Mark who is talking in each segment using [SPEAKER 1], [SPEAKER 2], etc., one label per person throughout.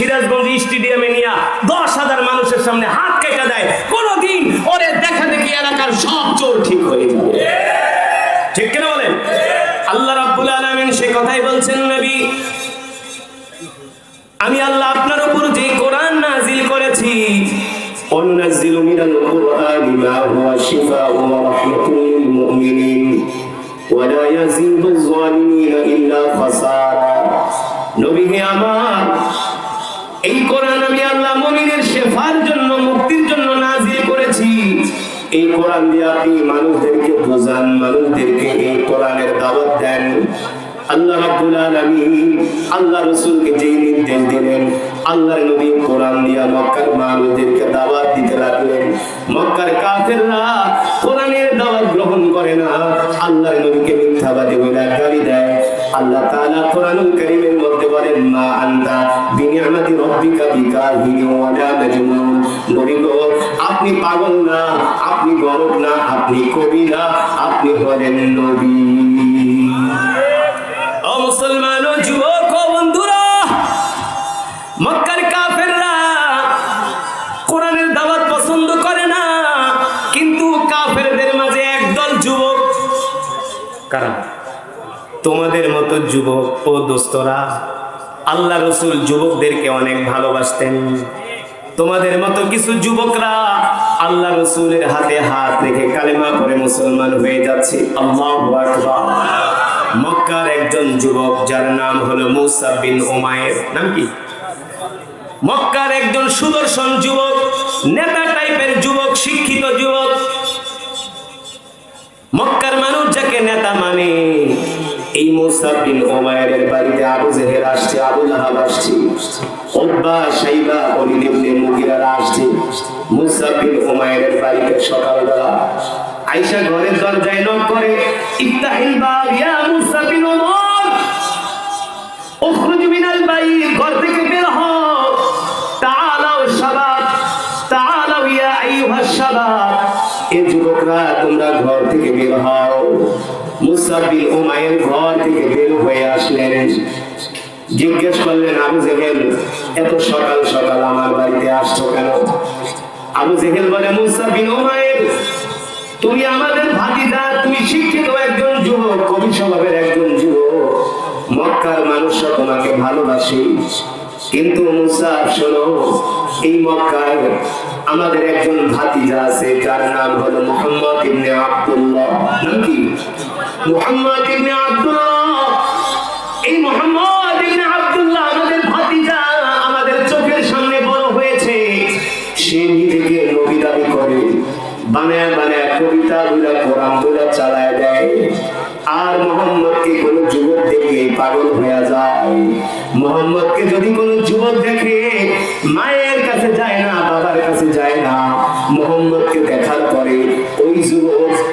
[SPEAKER 1] সিরাজগঞ্জ স্টেডিয়ামে নিয়ে দশ হাজার মানুষের সামনে হাত কেটে দেয়, কোনোদিন ওরে দেখা দেখি এলাকার সব চোর ঠিক হয়ে যাবে। ঠিক কেন বলেন? আল্লাহ রাব্বুল আলামিন সে কথাই বলছেন নবী, আমি আল্লাহ আপনার উপর যে কোরআন নাজিল করেছি অন্নাজিল মিনাল কুরআনি মা হুয়া শিফা ওয়া রাহমাতুল লিল মুমিনিন, ওয়া লা ইয়াজিদু যালিমিনা
[SPEAKER 2] ইল্লা ফাসাদ। দিয়ে আপনি মানুষদেরকে বোঝান মানুষদেরকে এই কোরআনের দাওয়াত দেন। আল্লাহ রাব্বুল নবী আপনি পাগল না, আপনি গরব না, আপনি কবি না, আপনি হলেন নবী।
[SPEAKER 1] মুসলমান যুবক বন্ধুরা, মক্কার কাফেররা কোরআনের দাওয়াত পছন্দ করে না, কিন্তু কাফেরদের মাঝে একদল যুবক। কারা তোমাদের মতো যুবক ও দোস্তরা, আল্লাহ রসুল যুবকদেরকে অনেক ভালোবাসতেন। তোমাদের মতো কিছু যুবকরা আল্লাহ রসুলের হাতে হাত রেখে কালেমা করে মুসলমান হয়ে যাচ্ছে। আল্লাহ মক্কার একজন যুবক, যার নাম হলো মুসা বিন ওমায়ের নাম কি? মক্কার একজন সুদর্শন যুবক, নেতা টাইপের যুবক, শিক্ষিত যুবক। মক্কার মানুষ যাকে নেতা মানে
[SPEAKER 2] এই মুসাব বিন ওমায়ের বাড়িতে আবু জেহের আসছে, আবু লাহাব আসছে, উতবা শাইবা ওলিদ ইবনে মুগিরারা আসছে। মুসাব বিন ওমায়ের বাড়িতে সকালবেলা আয়েশা ঘরের দরজায় নক করে, ইফতাহিল বাব ইয়া মুসা বিন ওমর
[SPEAKER 1] উখরুজ মিনাল বাইত, ঘর থেকে বের হও। তাআলাও শাবাব তাআলাও ইয়া আইয়ুহাস শাবাব
[SPEAKER 2] এ তোমরা ঘর থেকে বের হও। মুসাব বিন ওমায়ের ঘর থেকে বের হয়ে আসলেন। জিজ্ঞেস করলেন, আবু জেহেল, এত সকাল সকাল আমার বাড়িতে আসছো কেন? আবু জেহেল বলে, মুসা বিন ওমায়ের তুমি আমাদের ভাতিজা, তুমি শিক্ষিত একজন যুবক, কবি স্বভাবের একজন যুবক। মক্কার মানুষরা তোমাকে ভালোবাসে। কিন্তু মুসা, শোনো, এই মক্কায় আমাদের একজন ভাতিজা আছে, যার নাম হলো মোহাম্মদ ইবনে আব্দুল্লাহ। নাম কি? মোহাম্মদ ইবনে আব্দুল্লাহ। এই মোহাম্মদ ইবনে আব্দুল্লাহ আমাদের ভাতিজা, আমাদের চোখের সামনে বড় হয়েছে। সে নিজেকে নবী দাবি করে, বানায় বানায় কবিতা গুলা কোরআনগুলা চালায় দেয়। আর মোহাম্মদকে কোন যুবক দেখে পাগল হয়ে যায়। মোহাম্মদকে যদি কোনো যুবক দেখে, মায়ের কাছে যায়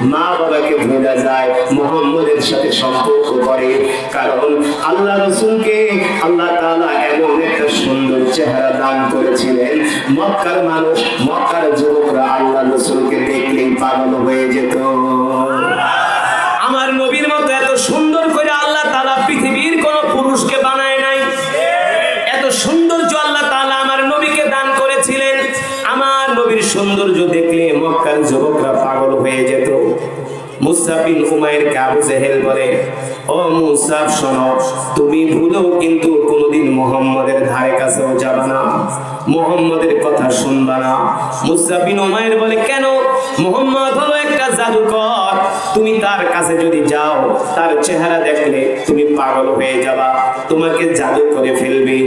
[SPEAKER 2] মা বাবাকে ভুলে যায়, মোহাম্মদের সাথে সম্পর্ক করে। কারণ আল্লাহ রসুলকে আল্লাহ তালা এমন একটা সুন্দর চেহারা দান করেছিলেন। মক্কার মানুষ, মক্কার যুবকরা আল্লাহ রসুলকে দেখলেই পাগল হয়ে যেত।
[SPEAKER 1] মুসাফ বিন উমাইর আবু জেহেল বলে, ও মুসাফ শোনো, তুমি ভুলেও কিন্তু কোনোদিন মোহাম্মদের ধারে কাছেও যাবে না, মোহাম্মদের কথা শুনবা না। মুসাফিন উমায়ের উমাইর বলে, কেন? মোহাম্মদ হলো একটা জাদুকর। তুমি তার কাছে যদি যাও, তার চেহারা দেখলে তুমি পাগল হয়ে যাবা। তোমাকে জাদু করে ফেলবে।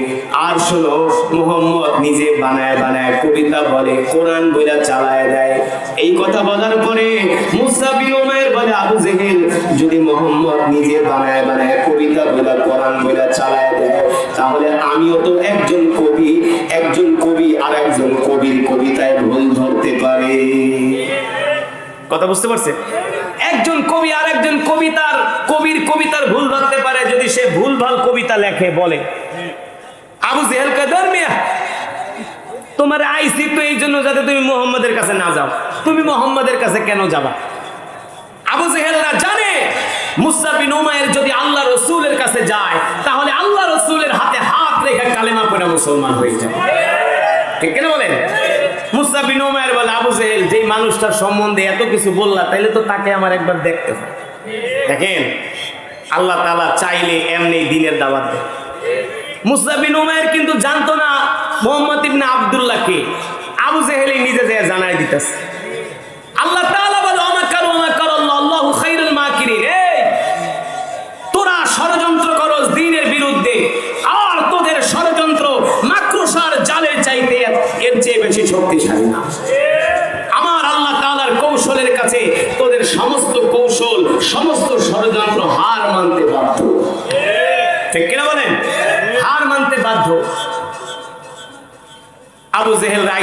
[SPEAKER 1] আর শোনো, মোহাম্মদ নিজে বানায় বানায় কবিতা বলে, কোরআন বইলা চালায় দেয়। এই কথা বলার পরে বলে, আবু জেহেল, যদি মোহাম্মদ নিজে বানায় বানায় কবিতা বইলা, কোরআন বইলা চালায় দেয়, তাহলে আমিও তো একজন কবি একজন কবি আর একজন কবির কবিতায় ভুল ধরতে পারে। কথা বুঝতে পারছে একজন কবি আর একজন কবিতার, কবির, কবিতার ভুল ধরতে পারে যদি সে ভুল ভালো কবিতা লেখে, বলে। আবু জেহেল কাদের মিয়া? তোমার আইসি তো এই জন্য যাতে তুমি মোহাম্মদের কাছে না যাও। তুমি মোহাম্মদের কাছে কেন যাবা? আবু জেহেলরা জানে, মুসা বিন উমায়ের যদি আল্লাহ রসুলের কাছে যায়, তাহলে আল্লাহ রসুলের হাতে হাত রেখে কালেমা পড়া মুসলমান হয়ে যায়। ঠিক কিনা বলেন? মুস্তাফ বিন ওমায়ের বলে, আবু জেহেল, যেই মানুষটার সম্বন্ধে এত কিছু বললা, তাইলে তো তাকে আমার একবার দেখতে হয় দেখেন, আল্লাহ তালা চাইলে এমনি দিনের দাওয়াত দেয়। মুস্তাফ উমায়ের কিন্তু জানতো না মোহাম্মদ ইবনা আবদুল্লাহকে। আবু জেহেলি নিজে যে জানাই দিতেছে। আল্লাহ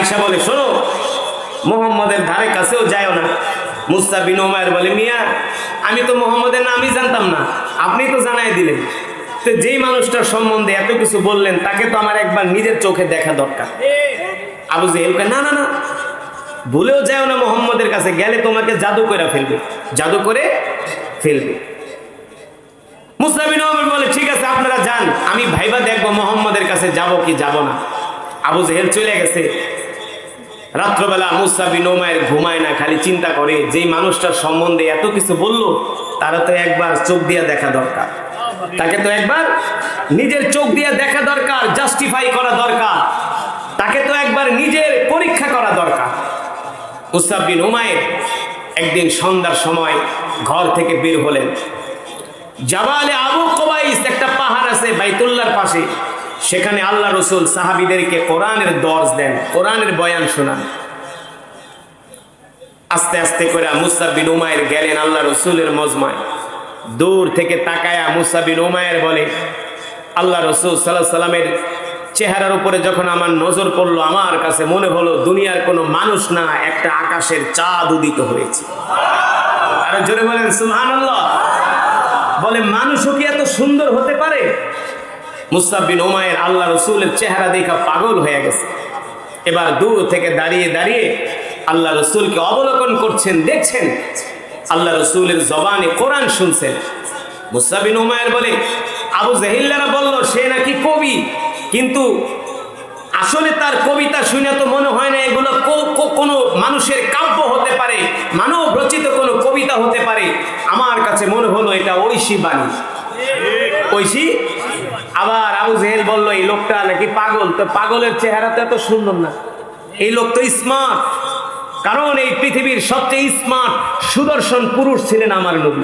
[SPEAKER 1] রাইসা বলে শোনো মোহাম্মদের ধারে কাছেও যায়ও না। মুস্তা বিন ওমায়ের বলে মিয়া আমি তো মোহাম্মদের নামই জানতাম না। আপনি তো জানাই দিলেন। তো যেই মানুষটার সম্বন্ধে এত কিছু বললেন তাকে তো আমার একবার নিজের চোখে দেখা দরকার। আবু জেহেল কয়, না না না ভুলেও যাও না মোহাম্মদের কাছে গেলে তোমাকে জাদু করে ফেলবে জাদু করে ফেলবে। মুসলামিন বলে ঠিক আছে আপনারা যান আমি ভাইবা দেখব মোহাম্মদের কাছে যাব কি যাব না। আবু জেহেল চলে গেছে। রাত্রবেলা মুসা বিন ওমায়ের ঘুমায় না, খালি চিন্তা করে, যেই মানুষটার সম্বন্ধে এত কিছু বলল, তারা তো একবার চোখ দিয়া দেখা দরকার। তাকে তো একবার নিজের চোখ দিয়া দেখা দরকার জাস্টিফাই করা দরকার। তাকে তো একবার নিজের পরীক্ষা করা দরকার। মুসাব বিন একদিন সন্ধ্যার সময় ঘর থেকে বের হলেন। জাবালে আবু কোবাইস একটা পাহাড় আছে বাইতুল্লার পাশে। সেখানে আল্লাহ রসুল সাহাবিদেরকে কোরআনের দর্জ দেন, কোরআনের বয়ান শোনান। আস্তে আস্তে করে মুসা বিন উমায়ের গেলেন আল্লাহ রসুলের মজমায়। দূর থেকে তাকায়া মুসা বিন উমায়ের বলে, আল্লাহ রসুল সাল্লাহ সাল্লামের চেহারার উপরে যখন আমার নজর পড়ল, আমার কাছে মনে হলো দুনিয়ার কোনো মানুষ না, একটা আকাশের চাঁদ উদিত হয়েছে। আরও জোরে বলেন সুহান বলে, মানুষও কি এত সুন্দর হতে পারে? মুস্তাবিন ওমায়ের আল্লাহ রসুলের চেহারা দেখা পাগল হয়ে গেছে। এবার দূর থেকে দাঁড়িয়ে দাঁড়িয়ে আল্লাহ রসুলকে অবলোকন করছেন, দেখছেন আল্লাহ রসুলের জবানে কোরআন শুনছেন। মুস্তাবিন ওমায়ের বলে, আবু জাহিল্লারা বলল, সে নাকি কবি। কিন্তু আসলে তার কবিতা শুনে তো মনে হয় না এগুলো কোনো মানুষের কাব্য হতে পারে, মানব রচিত কোনো কবিতা হতে পারে। আমার কাছে মনে হলো এটা ঐশী বাণী। ঐশী? আবু জেহেল বলল, এই লোকটা নাকি পাগল? তো পাগলের চেহারা তো এত সুন্দর না। এই লোক তো স্মার্ট কারণ এই পৃথিবীর সবচেয়ে স্মার্ট সুদর্শন পুরুষ ছিলেন আমার নবী।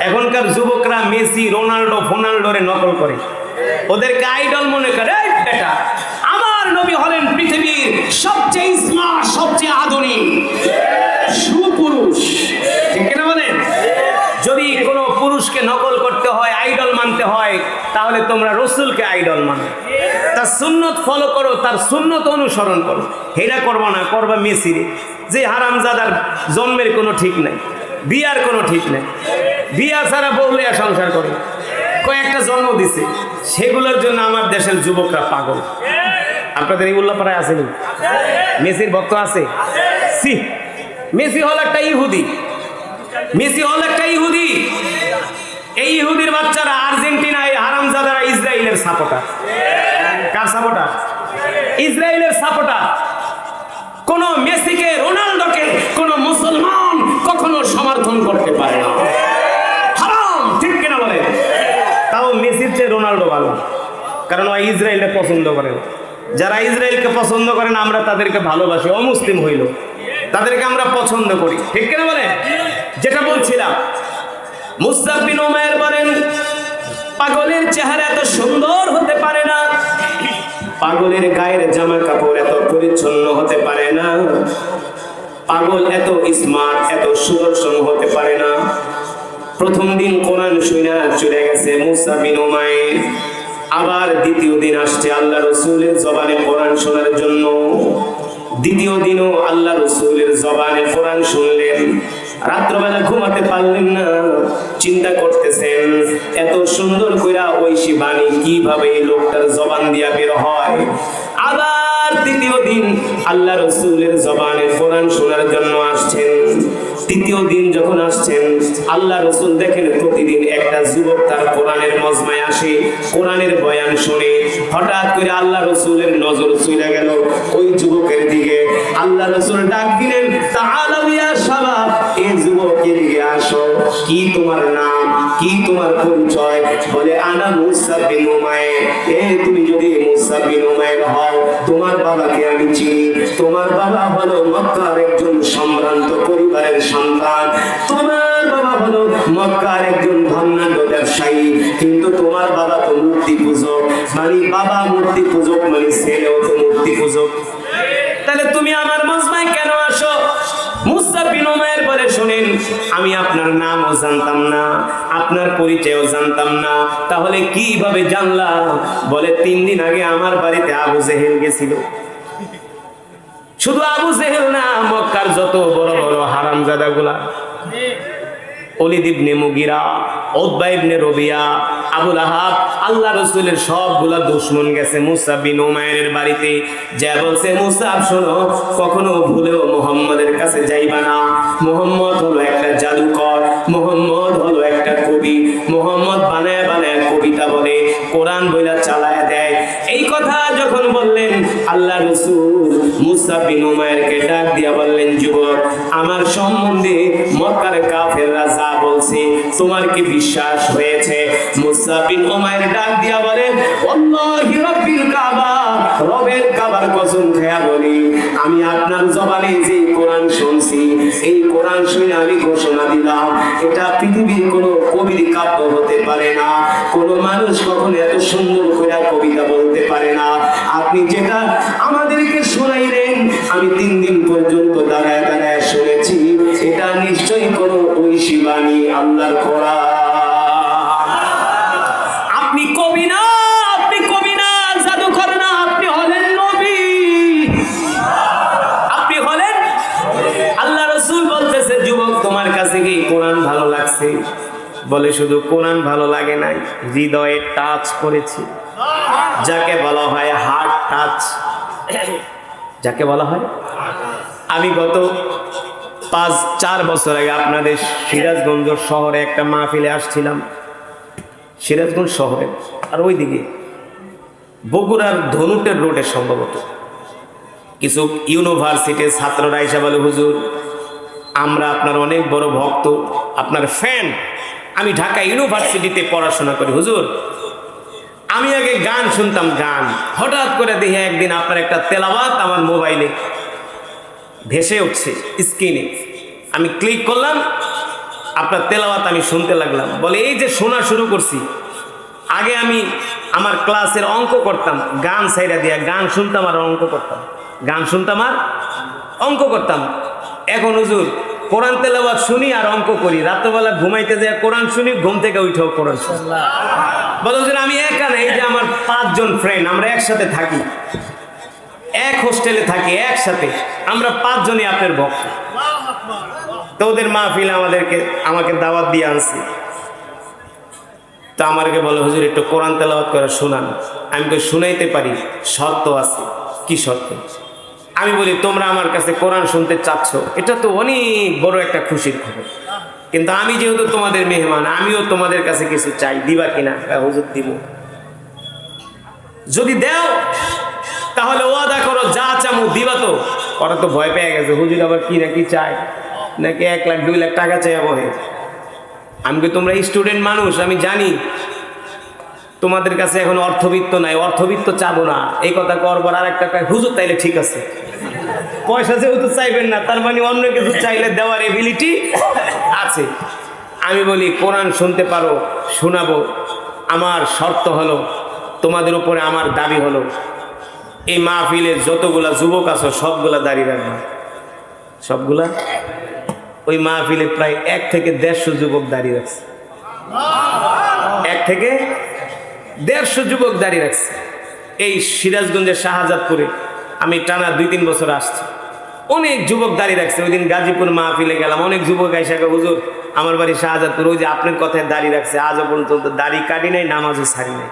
[SPEAKER 1] এখনকার যুবকরা মেসি, রোনাল্ডো, ফোনাল্ডোরে নকল করে। ওদেরকে আইডল মনে করে, "এই বেটা, আমার নবী হলেন পৃথিবীর সবচেয়ে স্মার্ট সবচেয়ে আধুনিক, সুপুরুষ। ঠিক কিনা বলেন? যদি কোনো পুরুষকে নকল মানতে হয়, তাহলে তোমরা রসুলকে আইডল মানো। তার সুন্নত ফলো করো, তার সুন্নত অনুসরণ করো। হেরা করব না, করবা মেসিরে। যে হারামজাদার জন্মের কোনো ঠিক নাই, বিয়ার কোনো ঠিক নাই। বিয়া ছাড়া বউলে সংসার করে। কয়েকটা জন্ম দিছে, সেগুলোর জন্য আমার দেশের যুবকরা পাগল। আপনাদের এই উল্লাপাড়ায় আসেনি মেসির ভক্ত আছে? সি, মেসি হল একটা ইহুদি। মেসি হল একটা ইহুদি। এই ইহুদির বাচ্চারা হারামজাদারা ইসরায়েলের সাপোর্টার। কার সাপোর্টার? ইসরায়েলের সাপোর্টার। কোন মেসিকে রোনাল্ডোকে কোন মুসলমান কখনো সমর্থন করতে পারে না। হারাম, ঠিক কিনা বলে তাও মেসির চেয়ে রোনাল্ডো ভালো। কারণ ওই ইসরায়েলকে পছন্দ করে। যারা ইসরায়েলকে পছন্দ করে না, আমরা তাদেরকে ভালোবাসি। অমুসলিম হইল। তাদেরকে আমরা পছন্দ করি। ঠিক কিনা বলে যেটা বলছিলাম। মুস্তাফ বিন ওমায়ের বলেন পাগলের চেহারা এত সুন্দর হতে পারে না। পাগলের গায়ের জামা কাপড় এত পরিচ্ছন্ন হতে পারে না। পাগল এত স্মার্ট এত সুদর্শন হতে পারে না। প্রথম দিন কোরআন শুনা চলে গেছে মুসা বিন উমাইর আবার দ্বিতীয় দিন আসছে আল্লাহ রসুলের জবানে কোরআন শোনার জন্য। দ্বিতীয় দিনও আল্লাহ রসুলের জবানে কোরআন শুনলেন। রাত্রবেলা ঘুমাতে পারলেন না। চিন্তা করতেছেন, এত সুন্দর কইরা ঐশী বাণী কীভাবে এই লোকটার জবান দিয়া বের হয়? আবার তৃতীয় দিন আল্লাহ রসুলের জবানে কোরআন শোনার জন্য আসছেন। দ্বিতীয় দিন যখন আসছেন, আল্লাহ রসুল দেখেন প্রতিদিন একটা যুবক তার কোরআনের মজমায় আসে, কোরআনের বয়ান শুনে। হঠাৎ করে আল্লাহ রসুলের নজর চলে গেল। ওই যুবকের দিকে আল্লাহ রসুল ডাক দিলেন তাআলাউ ইয়া কি তোমার পরিচয়? বলে, আনা মুসা বিন উমাইর। এ, তুমি যদি মুসা বিন উমাইর হও, তোমার বাবাকে আমি চিনি। তোমার বাবা হলো মক্কার একজন সম্ভ্রান্ত পরিবারের সন্তান। তোমার বাবা হলো মক্কার একজন ধন্যাঢ্য ব্যবসায়ী। কিন্তু তোমার বাবা তো মূর্তি পূজক মানে বাবা মূর্তি পূজক মানে ছেলেও তো মূর্তি পূজক তাহলে তুমি আমার আমি আপনার নামও জানতাম না, আপনার পরিচয়ও জানতাম না। তাহলে কীভাবে জানলাম? বলে, তিন দিন আগে আমার বাড়িতে আবু জেহেল গেছিল। শুধু আবু জেহেল না, মক্কার যত বড় বড় হারামজাদা গুলা অলিদ মোহাম্মদ হলো একটা কবি। মোহাম্মদ বানায় বানায় কবিতা বলে, কোরআন বইলা চালায় দেয়। এই কথা যখন বললেন, আল্লাহ রসুল মুসা বিন ডাক দিয়া বললেন, যুবক, আমার সম্বন্ধে তোমার কি বিশ্বাস হয়েছে। মুসা বিন ডাক দিয়া বলে কাবা, রবের কাবার কসম বলি, আমি আপনার জবানে যে কোরআন শুনছি, এই কোরআন শুনে আমি ঘোষণা দিলাম, এটা পৃথিবীর কোনো কবির কাব্য হতে পারে না। কোনো মানুষ কখনো এত সুন্দর করে কবিতা বলতে পারে না। আপনি যেটা আমাদেরকে শোনাইলেন, আমি তিন দিন পর্যন্ত দাঁড়ায় ঐশী বাণী আল্লাহর কোরআন। আপনি কবি না, আপনি আপনি হলেন আল্লাহ রসুল বলতেছে কাছে কি ভালো লাগছে? বলে, শুধু কোরআন ভালো লাগে নাই, হৃদয়ে টাচ করেছি। যাকে বলা হয় হার্ট টাচ যাকে বলা হয়? আমি গত পাঁচ, চার বছর আগে আপনাদের সিরাজগঞ্জ শহরে একটা মাহফিলে আসছিলাম। সিরাজগঞ্জ শহরে, আর ওইদিকে বগুড়ার ধনুটের রোডে সম্ভবত কিছু ইউনিভার্সিটির ছাত্ররা এসে বলে, হুজুর, আমরা আপনার অনেক বড় ভক্ত, আপনার ফ্যান আমি ঢাকা ইউনিভার্সিটিতে পড়াশোনা করি। হুজুর, আমি আগে গান শুনতাম, গান। হঠাৎ করে দেখে একদিন আপনার একটা তেলাওয়াত আমার মোবাইলে ভেসে উঠছে স্ক্রিনে আমি ক্লিক করলাম, আপনার তেলাওয়াত আমি শুনতে লাগলাম। বলে, এই যে শোনা শুরু করছি। আগে আমি আমার ক্লাসের অঙ্ক করতাম, গান সাইডা দিয়া, গান শুনতাম আর অঙ্ক করতাম। গান শুনতাম আর অঙ্ক করতাম। এখন হুজুর, কোরআন তেলাওয়াত শুনি আর অঙ্ক করি। রাত্রবেলা ঘুমাইতে যায় কোরআন শুনি, ঘুম থেকে উঠেও কোরআন শুনি। বলে, হুজুর, আমি একা না, এই যে আমার পাঁচজন ফ্রেন্ড আমরা একসাথে থাকি। এক হোস্টেলে থাকি একসাথে। আমরা পাঁচজনই আপনার ভক্ত। তো ওদের মাহফিল আমাদেরকে আমাকে দাওয়াত দিয়ে আনছে। তো আমাকে বলে হুজুর একটু কোরআন তেলাওয়াত করে শোনান। আমি তো শুনাইতে পারি। শর্ত আছে। কি শর্ত? আমি বলি তোমরা আমার কাছে কোরআন শুনতে চাচ্ছ। এটা তো অনেক বড় একটা খুশির খবর। কিন্তু আমি যেহেতু তোমাদের মেহমান আমিও তোমাদের কাছে কিছু চাই। দিবা কিনা? হ্যাঁ, হুজুর দিব। যদি দেও তাহলে ওয়াদা করো, যা চামু দিবা তো। ওরা তো ভয় পেয়ে গেছে, হুজুর আবার কি না কি চায়? নাকি এক লাখ, দুই লাখ টাকা চাই বহে? আমি তোমরা স্টুডেন্ট মানুষ? আমি জানি। তোমাদের কাছে এখন অর্থবিত্ত নাই, অর্থবিত্ত চাবো না। এই কথা করবার আর একটা হুজুর, তাইলে ঠিক আছে। পয়সা যেহেতু চাইবেন না, তার মানে অন্য কিছু চাইলে দেওয়ার এবিলিটি আছে। আমি বলি, কোরআন শুনতে পারো, শোনাবো। আমার শর্ত হলো, তোমাদের উপরে আমার দাবি হলো। এই মাহফিলের যতগুলা যুবক আছো, সবগুলা দাঁড়িয়ে রাখবা। সবগুলা? ওই মাহফিলে প্রায় এক থেকে দেড়শো যুবক দাঁড়িয়ে রাখছে। এক থেকে দেড়শো যুবক দাঁড়িয়ে রাখছে। এই সিরাজগঞ্জের শাহজাদপুরে আমি টানা দুই তিন বছর আসছি। অনেক যুবক দাঁড়িয়ে রাখছে। ওই দিন গাজীপুর মাহফিলে গেলাম। অনেক যুবক এসে হুজুর, আমার বাড়ি শাহজাদপুর। ওই যে আপনার কথায় দাঁড়িয়ে রাখছে। আজও পর্যন্ত দাড়ি কাটি নাই, নামাজও ছাড়ি নাই।